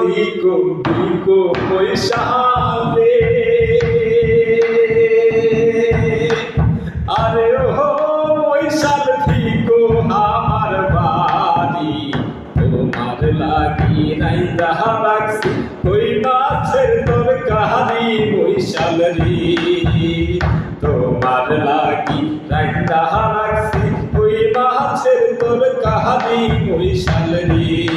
দিকো দিকো পয়সা রে আরে ও পয়সাল দিকো আমার বাড়ি। তোমার লাগি নাই যাহা রাখছি, ওই মাছের তোর কাহারি বৈশাল রে। তোমার লাগি নাই যাহা রাখছি, ওই মাছের তোর কাহারি বৈশাল রে।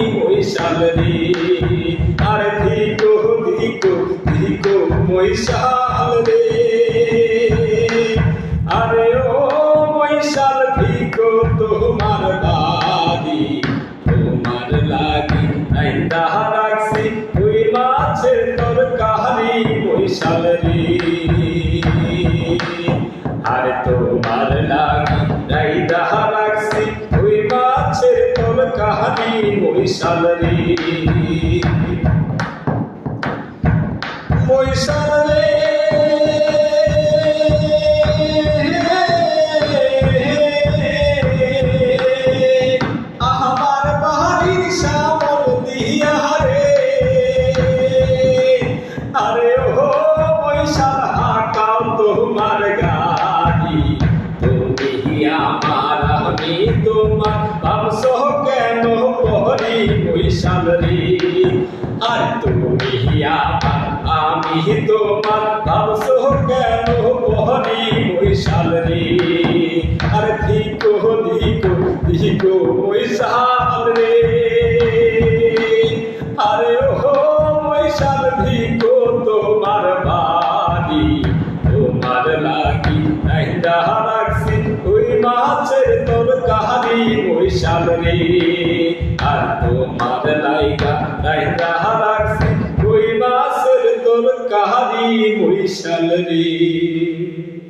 যাহারি আর ধিকো ধিকো ধিকো বৈশাল রে। আরে ও বৈশাল ধিকো তোমার বাড়ি তোমার লাগি, নাই তাহা রাখছি। ওই মাছের তোর কাহারি বৈশাল। রে কাহারি বৈশাল রে বৈশাল বৈশাল রে আর তুমি আমার আমি তোমার বাবস কেন পহরি বৈশাল রে আর ধিকো ধিকো ধিকো বৈশাল রে আরে ও বৈশাল ধিকো তোমার বাড়ি তোমার লাগি রাখছি ওই মাছের তোর কাহারি বৈশাল রে salary